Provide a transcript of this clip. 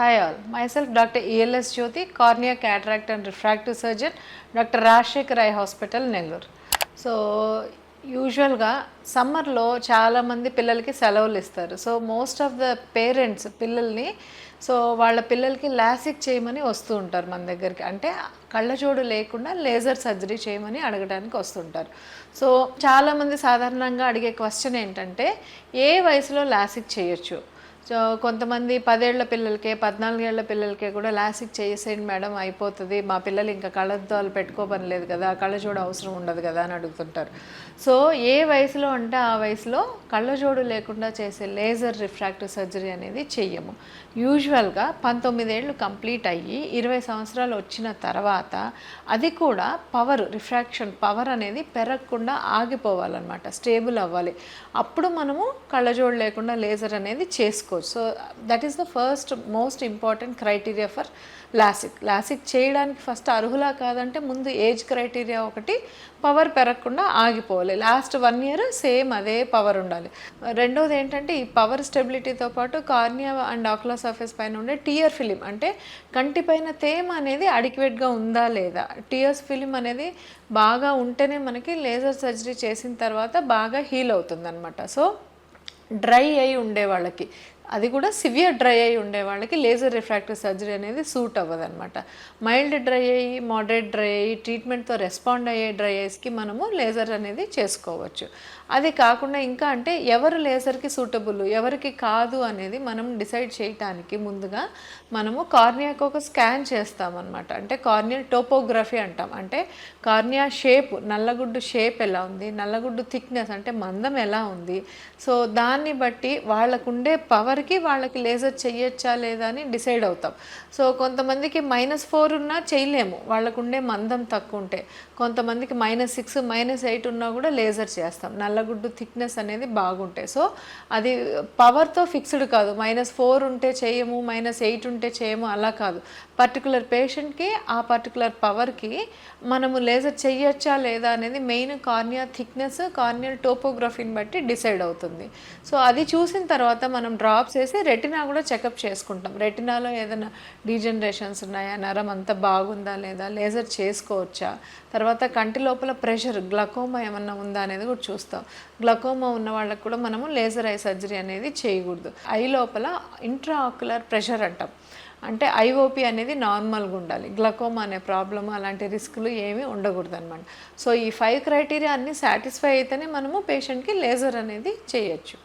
Hi all, myself doctor ELS Jyothi cornea cataract and refractive surgeon doctor Rajasekhar Roy hospital Nellore so యూజువల్గా సమ్మర్లో చాలామంది పిల్లలకి సెలవులు ఇస్తారు so most of the parents పిల్లల్ని so వాళ్ళ పిల్లలకి లాసిక్ చేయమని వస్తూ ఉంటారు మన దగ్గరికి అంటే కళ్ళజోడు లేకుండా లేజర్ సర్జరీ చేయమని అడగడానికి వస్తుంటారు సో చాలామంది సాధారణంగా అడిగే క్వశ్చన్ ఏంటంటే ఏ వయసులో లాసిక్ చేయొచ్చు సో కొంతమంది పదేళ్ళ పిల్లలకే పద్నాలుగేళ్ళ పిల్లలకే కూడా లాసిక్ చేసేయండి మేడం అయిపోతుంది. మా పిల్లలు ఇంకా కళ్ళద్దాలు పెట్టుకోపనిలేదు కదా కళ్ళజోడు అవసరం ఉండదు కదా అని అడుగుతుంటారు. సో ఏ వయసులో అంటే ఆ వయసులో కళ్ళజోడు లేకుండా చేసే లేజర్ రిఫ్రాక్టివ్ సర్జరీ అనేది చెయ్యము. యూజువల్గా పంతొమ్మిదేళ్ళు కంప్లీట్ అయ్యి ఇరవై సంవత్సరాలు వచ్చిన తర్వాత అది కూడా పవర్ రిఫ్రాక్షన్ పవర్ అనేది పెరగకుండా ఆగిపోవాలన్నమాట స్టేబుల్ అవ్వాలి. అప్పుడు మనము కళ్ళజోడు లేకుండా లేజర్ అనేది చేసుకోవచ్చు so that is the first most important criteria for LASIK LASIK చేయడానికి ఫస్ట్ అర్హులా కాదంటే ముందు ఏజ్ క్రైటీరియా ఒకటి పవర్ పెరగకుండా ఆగిపోవాలి. లాస్ట్ వన్ ఇయర్ సేమ్ అదే పవర్ ఉండాలి. రెండోది ఏంటంటే ఈ పవర్ స్టెబిలిటీతో పాటు కార్నియా అండ్ ఆక్లా సర్ఫేస్ పైన ఉండే టియర్ ఫిలిం అంటే కంటి పైన తేమ అనేది అడిక్వేట్గా ఉందా లేదా? టియర్స్ ఫిలిం అనేది బాగా ఉంటేనే మనకి లేజర్ సర్జరీ చేసిన తర్వాత బాగా హీల్ అవుతుందన్నమాట. సో డ్రై అయి ఉండే వాళ్ళకి అది కూడా సివియర్ డ్రై అయి ఉండే వాళ్ళకి లేజర్ రిఫ్రాక్టివ్ సర్జరీ అనేది సూట్ అవ్వదు అనమాట మైల్డ్ డ్రై అయ్యి మోడరేట్ డ్రై అయ్యి ట్రీట్మెంట్తో రెస్పాండ్ అయ్యే డ్రై ఐస్కి మనము లేజర్ అనేది చేసుకోవచ్చు. అది కాకుండా ఇంకా అంటే ఎవరు లేజర్కి సూటబుల్ ఎవరికి కాదు అనేది మనం డిసైడ్ చేయటానికి ముందుగా మనము కార్నియాకు ఒక స్కాన్ చేస్తామన్నమాట. అంటే కార్నియల్ టోపోగ్రఫీ అంటాం. అంటే కార్నియా షేప్ నల్లగుడ్డు షేప్ ఎలా ఉంది నల్లగుడ్డు థిక్నెస్ అంటే మందం ఎలా ఉంది. సో దాన్ని బట్టి వాళ్ళకుండే వరకు వాళ్ళకి లేజర్ చేయొచ్చా లేదా అని డిసైడ్ అవుతాం. సో కొంతమందికి మైనస్ ఫోర్ ఉన్నా చేయలేము. వాళ్ళకు ఉండే మందం తక్కువ ఉంటే కొంతమందికి మైనస్ సిక్స్ మైనస్ ఎయిట్ ఉన్నా కూడా లేజర్ చేస్తాం. నల్లగుడ్డు థిక్నెస్ అనేది బాగుంటాయి సో అది పవర్తో ఫిక్స్డ్ కాదు. మైనస్ ఫోర్ ఉంటే చేయము మైనస్ ఎయిట్ ఉంటే చేయము అలా కాదు. పర్టికులర్ పేషెంట్కి ఆ పర్టికులర్ పవర్కి మనము లేజర్ చేయొచ్చా లేదా అనేది మెయిన్ కార్నియా థిక్నెస్ కార్నియల్ టోపోగ్రఫీని బట్టి డిసైడ్ అవుతుంది. సో అది చూసిన తర్వాత మనం డ్రాప్స్ వేసి రెటినా కూడా చెకప్ చేసుకుంటాం. రెటినాలో ఏదైనా డీజనరేషన్స్ ఉన్నాయా? నరం అంతా బాగుందా లేదా? లేజర్ చేసుకోవచ్చా? తర్వాత కంటి లోపల ప్రెషర్ గ్లకోమా ఏమన్నా ఉందా అనేది కూడా చూస్తాం. గ్లకోమా ఉన్న వాళ్ళకి కూడా మనము లేజర్ ఐ సర్జరీ అనేది చేయకూడదు. ఐ లోపల ఇంట్రా ఆక్యులర్ ప్రెషర్ అంటాం అంటే ఐఓపి అనేది నార్మల్గా ఉండాలి. గ్లకోమా అనే ప్రాబ్లమ్ అలాంటి రిస్క్లు ఏమీ ఉండకూడదు అనమాట సో ఈ ఫైవ్ క్రైటీరియా అన్నీ సాటిస్ఫై అయితేనే మనము పేషెంట్కి లేజర్ అనేది చేయొచ్చు.